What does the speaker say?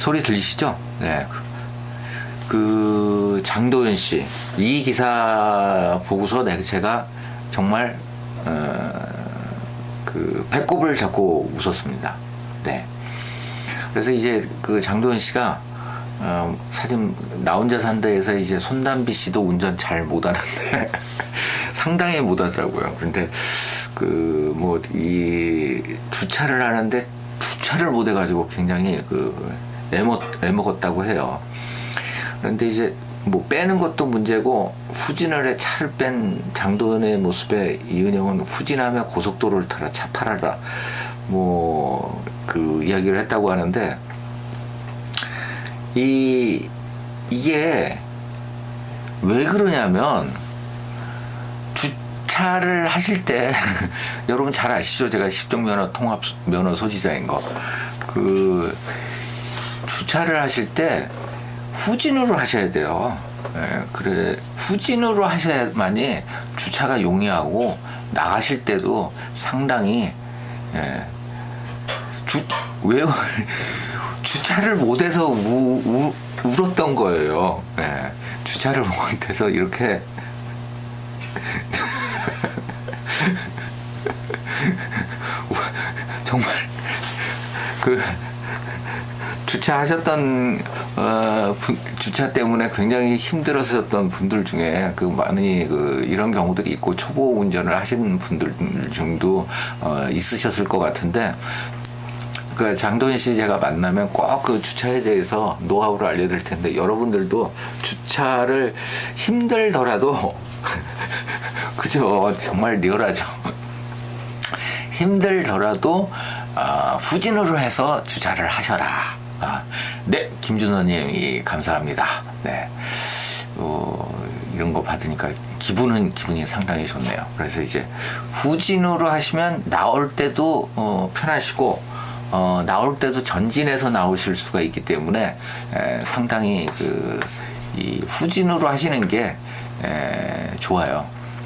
소리 들리시죠? 네. 그 장도연 씨 이 기사 보고서 내 제가 정말 어, 그 배꼽을 잡고 웃었습니다. 네. 그래서 이제 그 장도연 씨가 어, 사실 나 혼자 산다에서 이제 손담비 씨도 운전 잘 못하는데 상당히 못하더라고요. 그런데 그 뭐 이 주차를 하는데 주차를 못해가지고 굉장히 그 애먹 애먹었다고 해요. 그런데 이제 뭐 빼는 것도 문제고 후진을 해 차를 뺀 장도연의 모습에 이은영은 후진하며 고속도로를 타라 차 팔아라 뭐 그 이야기를 했다고 하는데 이 이게 왜 그러냐면 주차를 하실 때 여러분 잘 아시죠? 제가 십종 면허 통합 면허 소지자인 거. 그 주차를 하실 때 후진으로 하셔야 돼요. 예, 그래 후진으로 하셔야만이 주차가 용이하고 나가실 때도 상당히 예, 주 왜 주차를 못해서 우, 우, 울었던 거예요. 예, 주차를 못해서 이렇게 정말 그 주차하셨던 어, 분, 주차 때문에 굉장히 힘들었었던 분들 중에 그 많이 그 이런 경우들이 있고 초보 운전을 하시는 분들 중도 어, 있으셨을 것 같은데 그 장도현 씨 제가 만나면 꼭 그 주차에 대해서 노하우를 알려드릴 텐데 여러분들도 주차를 힘들더라도 그죠 정말 리얼하죠 힘들더라도 어, 후진으로 해서 주차를 하셔라. 아, 네, 김준호님이 감사합니다. 네, 어, 이런 거 받으니까 기분은 기분이 상당히 좋네요. 그래서 이제 후진으로 하시면 나올 때도 어, 편하시고 어, 나올 때도 전진해서 나오실 수가 있기 때문에 에, 상당히 그이 후진으로 하시는 게 에, 좋아요.